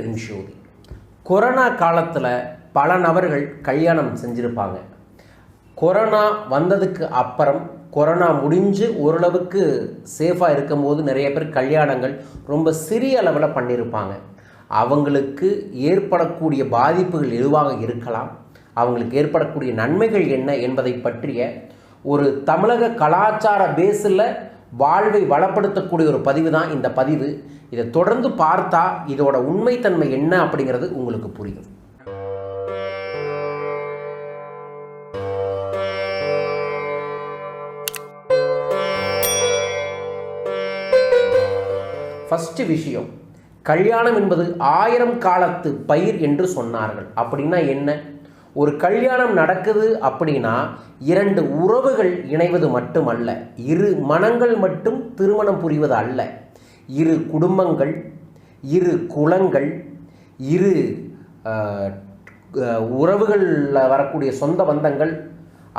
பெருஞ்சோதி கொரோனா காலத்தில் பல நபர்கள் கல்யாணம் செஞ்சுருப்பாங்க. கொரோனா வந்ததுக்கு அப்புறம் கொரோனா முடிஞ்சு ஓரளவுக்கு சேஃபாக இருக்கும்போது நிறைய பேர் கல்யாணங்கள் ரொம்ப சிறிய அளவில் பண்ணியிருப்பாங்க அவங்களுக்கு ஏற்படக்கூடிய பாதிப்புகள் எதுவாக இருக்கலாம் அவங்களுக்கு ஏற்படக்கூடிய நன்மைகள் என்ன என்பதை பற்றிய ஒரு தமிழக கலாச்சார பேஸில் வாழ்வை வளப்படுத்தக்கூடிய ஒரு பதிவு தான் இந்த பதிவு. இதை தொடர்ந்து பார்த்தா இதோட உண்மைத்தன்மை என்ன அப்படிங்கிறது உங்களுக்கு புரியும். ஃபஸ்ட்டு விஷயம் கல்யாணம் என்பது ஆயிரம் காலத்து பயிர் என்று சொன்னார்கள். அப்படின்னா என்ன? ஒரு கல்யாணம் நடக்குது அப்படின்னா இரண்டு உறவுகள் இணைவது மட்டுமல்ல இரு மனங்கள் மட்டும் திருமணம் புரிவது அல்ல. இரு குடும்பங்கள் இரு குலங்கள் இரு உறவுகளில் வரக்கூடிய சொந்த பந்தங்கள்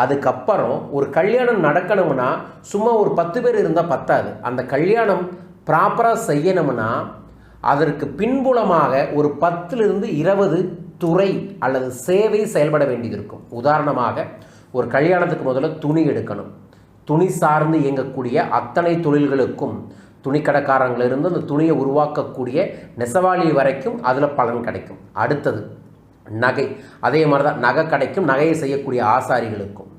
அதுக்கப்புறம் ஒரு கல்யாணம் நடக்கணும்னா சும்மா ஒரு பத்து பேர் இருந்தால் பத்தாது. அந்த கல்யாணம் ப்ராப்பராக செய்யணும்னா அதற்கு பின்புலமாக ஒரு பத்திலிருந்து இருபது துறை அல்லது சேவை செயல்பட வேண்டியது இருக்கும். உதாரணமாக ஒரு கல்யாணத்துக்கு முதல்ல துணி எடுக்கணும். துணி சார்ந்து இயங்கக்கூடிய அத்தனை தொழில்களுக்கும் துணிக்கடைக்காரங்களிலிருந்து அந்த துணியை உருவாக்கக்கூடிய நெசவாளி வரைக்கும் அதில் பலன் கிடைக்கும். அடுத்தது நகை. அதே மாதிரி தான் நகை கிடைக்கும் நகையை செய்யக்கூடிய ஆசாரிகளுக்கும்.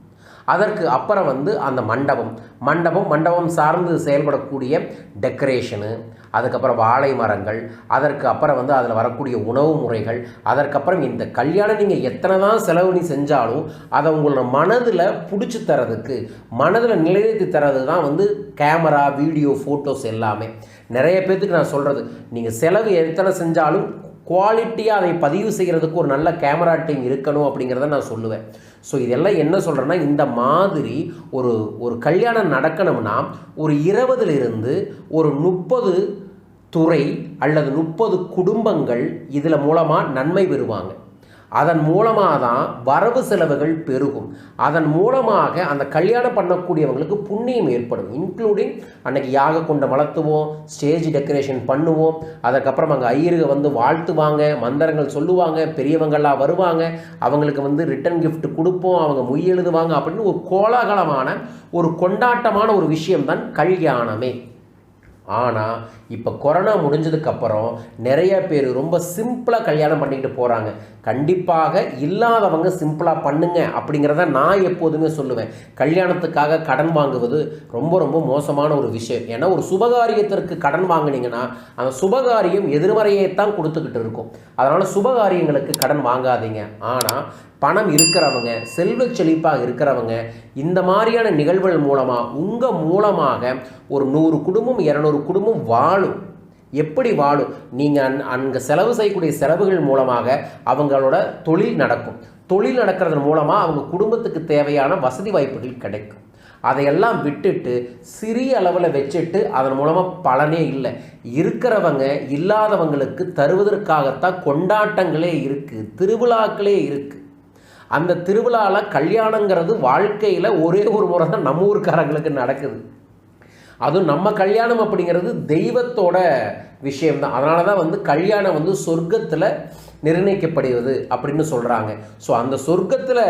அதற்கு அப்புறம் வந்து அந்த மண்டபம். மண்டபம் மண்டபம் சார்ந்து செயல்படக்கூடிய டெக்கரேஷனு அதுக்கப்புறம் வாழை மரங்கள் அதற்கு அப்புறம் வந்து அதில் வரக்கூடிய உணவு முறைகள் அதற்கப்புறம் இந்த கல்யாணம் நீங்கள் எத்தனை தான் செலவு நீ செஞ்சாலும் அதை உங்களோட மனதில் பிடிச்சி தரதுக்கு மனதில் நிலைநிறுத்தி தரது தான் வந்து கேமரா வீடியோ ஃபோட்டோஸ் எல்லாமே. நிறைய பேர்த்துக்கு நான் சொல்கிறது நீங்கள் செலவு எத்தனை செஞ்சாலும் குவாலிட்டியாக அதை பதிவு செய்கிறதுக்கு ஒரு நல்ல கேமரா டீம் இருக்கணும் அப்படிங்கிறத நான் சொல்லுவேன். ஸோ இதெல்லாம் என்ன சொல்கிறேன்னா இந்த மாதிரி ஒரு ஒரு கல்யாணம் நடக்கணும்னா ஒரு இருபதுலேருந்து ஒரு முப்பது துறை அல்லது முப்பது குடும்பங்கள் இதில் மூலமாக நன்மை பெறுவாங்க. அதன் மூலமாக தான் வரவு செலவுகள் பெருகும். அதன் மூலமாக அந்த கல்யாணம் பண்ணக்கூடியவங்களுக்கு புண்ணியம் ஏற்படும். இன்க்ளூடிங் அன்னைக்கு யாக கொண்ட வளர்த்துவோம் ஸ்டேஜ் டெக்கரேஷன் பண்ணுவோம் அதுக்கப்புறம் அங்கே ஐயருக வந்து வாழ்த்துவாங்க மந்திரங்கள் சொல்லுவாங்க பெரியவங்களாக வருவாங்க அவங்களுக்கு வந்து ரிட்டன் கிஃப்ட் கொடுப்போம் அவங்க மொய் எழுதுவாங்க அப்படின்னு ஒரு கோலாகலமான ஒரு கொண்டாட்டமான ஒரு விஷயம்தான் கல்யாணமே. ஆனால் இப்போ கொரோனா முடிஞ்சதுக்கப்புறம் நிறைய பேர் ரொம்ப சிம்பிளாக கல்யாணம் பண்ணிக்கிட்டு போகிறாங்க கண்டிப்பாக இல்லாதவங்க சிம்பிளாக பண்ணுங்க அப்படிங்கிறத நான் எப்போதுமே சொல்லுவேன். கல்யாணத்துக்காக கடன் வாங்குவது ரொம்ப ரொம்ப மோசமான ஒரு விஷயம். ஏன்னா ஒரு சுபகாரியத்திற்கு கடன் வாங்குனீங்கன்னா அந்த சுபகாரியம் எதிர்மறையை தான் கொடுத்துக்கிட்டு இருக்கும். அதனால் சுபகாரியங்களுக்கு கடன் வாங்காதீங்க. ஆனால் பணம் இருக்கிறவங்க செல்வ செழிப்பாக இருக்கிறவங்க இந்த மாதிரியான நிகழ்வுகள் மூலமாக உங்கள் மூலமாக ஒரு நூறு குடும்பம் இரநூறு குடும்பம் வாழும். எப்படி வாழும் நீங்கள் அந் அங்கே செலவு செய்யக்கூடிய செலவுகள் மூலமாக அவங்களோட தொழில் நடக்கும். தொழில் நடக்கிறதன் மூலமாக அவங்க குடும்பத்துக்கு தேவையான வசதி வாய்ப்புகள் கிடைக்கும். அதையெல்லாம் விட்டுட்டு சிறிய அளவில் வச்சுட்டு அதன் மூலமாக பலனே இல்லை. இருக்கிறவங்க இல்லாதவங்களுக்கு தருவதற்காகத்தான் கொண்டாட்டங்களே இருக்குது திருவிழாக்களே இருக்குது அந்த திருவிழாவில் கல்யாணங்கிறது வாழ்க்கையில் ஒரே ஒரு முறை தான் நம்ம ஊர்க்காரங்களுக்கு நடக்குது. அதுவும் நம்ம கல்யாணம் அப்படிங்கிறது தெய்வத்தோட விஷயம்தான். அதனால தான் வந்து கல்யாணம் வந்து சொர்க்கத்தில் நிர்ணயிக்கப்படுவது அப்படின்னு சொல்கிறாங்க ஸோ அந்த சொர்க்கத்தில்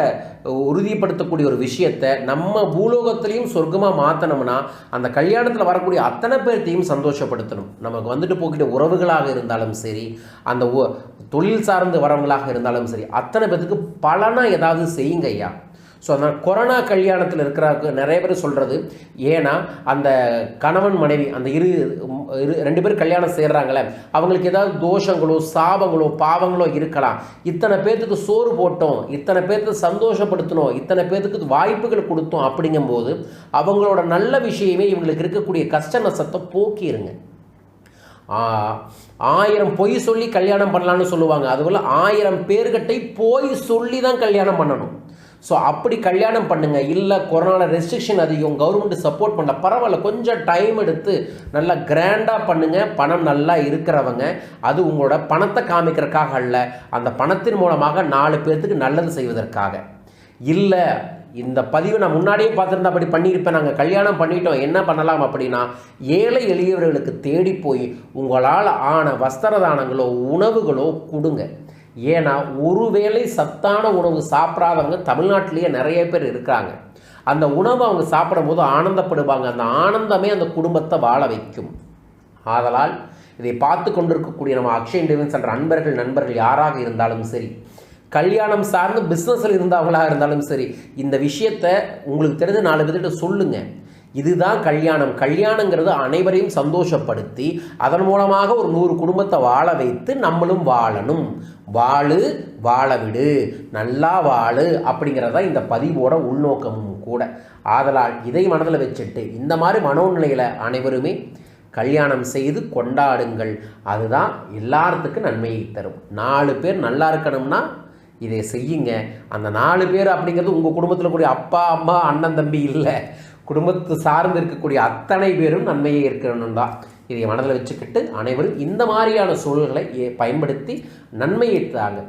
உறுதிப்படுத்தக்கூடிய ஒரு விஷயத்தை நம்ம பூலோகத்திலையும் சொர்க்கமாக மாற்றினோம்னா அந்த கல்யாணத்தில் வரக்கூடிய அத்தனை பேர்த்தையும் சந்தோஷப்படுத்தணும். நமக்கு வந்துட்டு போகிற உறவுகளாக இருந்தாலும் சரி அந்த தொழில் சார்ந்து வரவங்களாக இருந்தாலும் சரி அத்தனை பேர்த்துக்கு பலனாக ஏதாவது செய்யுங்க ஐயா. ஸோ அதனால் கொரோனா கல்யாணத்தில் இருக்கிறாக்கு நிறைய பேர் சொல்கிறது ஏன்னா அந்த கணவன் மனைவி அந்த இரு இரு ரெண்டு பேர் கல்யாணம் செய்கிறாங்களே அவங்களுக்கு ஏதாவது தோஷங்களோ சாபங்களோ பாவங்களோ இருக்கலாம். இத்தனை பேர்த்துக்கு சோறு போட்டோம் இத்தனை பேர்த்துக்கு சந்தோஷப்படுத்தணும் இத்தனை பேர்த்துக்கு வாய்ப்புகள் கொடுத்தோம் அப்படிங்கும்போது அவங்களோட நல்ல விஷயமே இவங்களுக்கு இருக்கக்கூடிய கஷ்ட நஷ்டத்தை போக்கிருங்க. ஆயிரம் பொய் சொல்லி கல்யாணம் பண்ணலான்னு சொல்லுவாங்க. அதுபோல் ஆயிரம் பேர்கிட்ட போய் சொல்லி தான் கல்யாணம் பண்ணணும். ஸோ அப்படி கல்யாணம் பண்ணுங்கள் இல்லை கொரோனா ரெஸ்ட்ரிக்ஷன் அதிகம் கவர்மெண்ட் சப்போர்ட் பண்ணல. பரவாயில்ல கொஞ்சம் டைம் எடுத்து நல்லா கிராண்டாக பண்ணுங்கள் பணம் நல்லா இருக்கிறவங்க. அது உங்களோட பணத்தை காமிக்கிறதுக்காக அல்ல. அந்த பணத்தின் மூலமாக நாலு பேர்த்துக்கு நல்லது செய்வதற்காக. இல்லை இந்த பதிவை நான் முன்னாடியே பார்த்துருந்தா அப்படி பண்ணியிருப்பேன். நாங்கள் கல்யாணம் பண்ணிட்டோம். என்ன பண்ணலாம் அப்படின்னா ஏழை எளியவர்களுக்கு தேடி போய் உங்களால் ஆன வஸ்திர தானங்களோ உணவுகளோ கொடுங்க. ஏன்னா ஒருவேளை சத்தான உணவு சாப்பிடாதவங்க தமிழ்நாட்டிலேயே நிறைய பேர் இருக்காங்க. அந்த உணவை அவங்க சாப்பிடும்போது ஆனந்தப்படுவாங்க. அந்த ஆனந்தமே அந்த குடும்பத்தை வாழ வைக்கும். ஆதலால் இதை பார்த்து கொண்டிருக்கக்கூடிய நம்ம அக்ஷய் டிவன்ஸ் என்ற அன்பர்கள் நண்பர்கள் யாராக இருந்தாலும் சரி கல்யாணம் சார்ந்து பிஸ்னஸில் இருந்தவங்களாக இருந்தாலும் சரி இந்த விஷயத்தை உங்களுக்கு தெரிஞ்ச நாலு பேர்கிட்ட சொல்லுங்கள் இதுதான் கல்யாணம். கல்யாணங்கிறது அனைவரையும் சந்தோஷப்படுத்தி அதன் மூலமாக ஒரு நூறு குடும்பத்தை வாழ வைத்து நம்மளும் வாழணும். வாழு வாழ விடு. நல்லா வாழு அப்படிங்கிறது தான் இந்த பதிவோட உள்நோக்கமும் கூட. ஆதலால் இதை மனதில் வச்சுட்டு இந்த மாதிரி மனோநிலையில் அனைவருமே கல்யாணம் செய்து கொண்டாடுங்கள். அதுதான் எல்லாத்துக்கும் நன்மையை தரும். நாலு பேர் நல்லா இருக்கணும்னா இதை செய்யுங்க. அந்த நாலு பேர் அப்படிங்கிறது உங்கள் குடும்பத்தில் கூடிய அப்பா அம்மா அண்ணன் தம்பி இல்லை. குடும்பத்து சார்ந்து இருக்கக்கூடிய அத்தனை பேரும் நன்மையை இருக்கணும் தான். இதை மனதில் வச்சுக்கிட்டு அனைவரும் இந்த மாதிரியான சூழல்களை பயன்படுத்தி நன்மையை தாங்க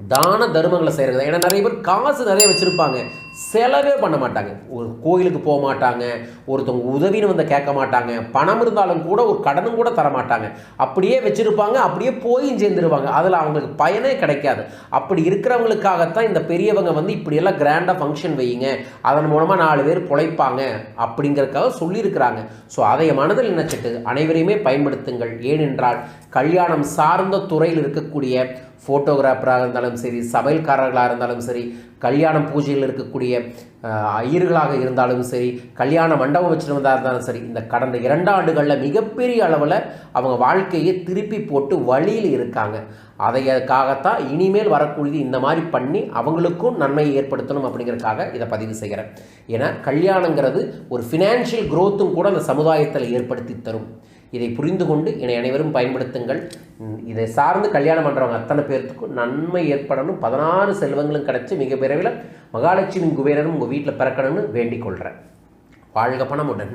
தான தர்மங்களை செய்கிறது ஏன்னா நிறைய பேர் காசு நிறைய வச்சுருப்பாங்க. செலவே பண்ண மாட்டாங்க. ஒரு கோயிலுக்கு போக மாட்டாங்க ஒருத்தவங்க உதவின்னு வந்து கேட்க மாட்டாங்க பணம் இருந்தாலும் கூட ஒரு கடனும் கூட தர மாட்டாங்க. அப்படியே வச்சுருப்பாங்க அப்படியே போயும் சேர்ந்துருவாங்க. அதில் அவங்களுக்கு பயனே கிடைக்காது. அப்படி இருக்கிறவங்களுக்காகத்தான் இந்த பெரியவங்க வந்து இப்படியெல்லாம் கிராண்டாக ஃபங்க்ஷன் வையுங்க. அதன் மூலமாக நாலு பேர் பிழைப்பாங்க அப்படிங்கிறதுக்காக சொல்லியிருக்கிறாங்க. ஸோ அதை மனதில் நினைச்சிட்டு அனைவரையுமே பயன்படுத்துங்கள். ஏனென்றால் கல்யாணம் சார்ந்த துறையில் இருக்கக்கூடிய ஃபோட்டோகிராஃபராக இருந்தாலும் சரி சமையல்காரர்களாக இருந்தாலும் சரி கல்யாணம் பூஜையில் இருக்கக்கூடிய ஐயர்களாக இருந்தாலும் சரி கல்யாண மண்டபம் வச்சுருந்தா இருந்தாலும் சரி இந்த கடந்த இரண்டு ஆண்டுகளில் மிகப்பெரிய அளவில் அவங்க வாழ்க்கையை திருப்பி போட்டு வழியில் இருக்காங்க. அதைக்காகத்தான் இனிமேல் வரக்கூடியது இந்த மாதிரி பண்ணி அவங்களுக்கும் நன்மையை ஏற்படுத்தணும் அப்படிங்கிறதுக்காக இதை பதிவு செய்கிறேன். ஏன்னா கல்யாணங்கிறது ஒரு ஃபினான்ஷியல் க்ரோத்தும் கூட அந்த சமுதாயத்தில் ஏற்படுத்தி தரும். இதை புரிந்து கொண்டு என்னை அனைவரும் பயன்படுத்துங்கள். இதை சார்ந்து கல்யாணம் பண்ணுறவங்க அத்தனை பேர்த்துக்கும் நன்மை ஏற்படணும். பதினாறு செல்வங்களும் கிடச்சி மிக விரைவில் மகாலட்சுமி குபேரனும் உங்கள் வீட்டில் பிறக்கணும்னு வேண்டிக் கொள்கிறேன் வாழ்க பணமுடன்.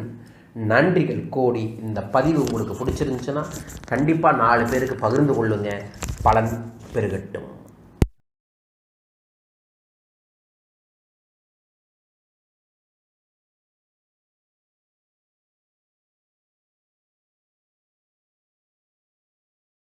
நன்றிகள் கோடி. இந்த பதிவு உங்களுக்கு பிடிச்சிருந்துச்சுன்னா கண்டிப்பாக நாலு பேருக்கு பகிர்ந்து கொள்ளுங்க. பலன் பெருகட்டும்.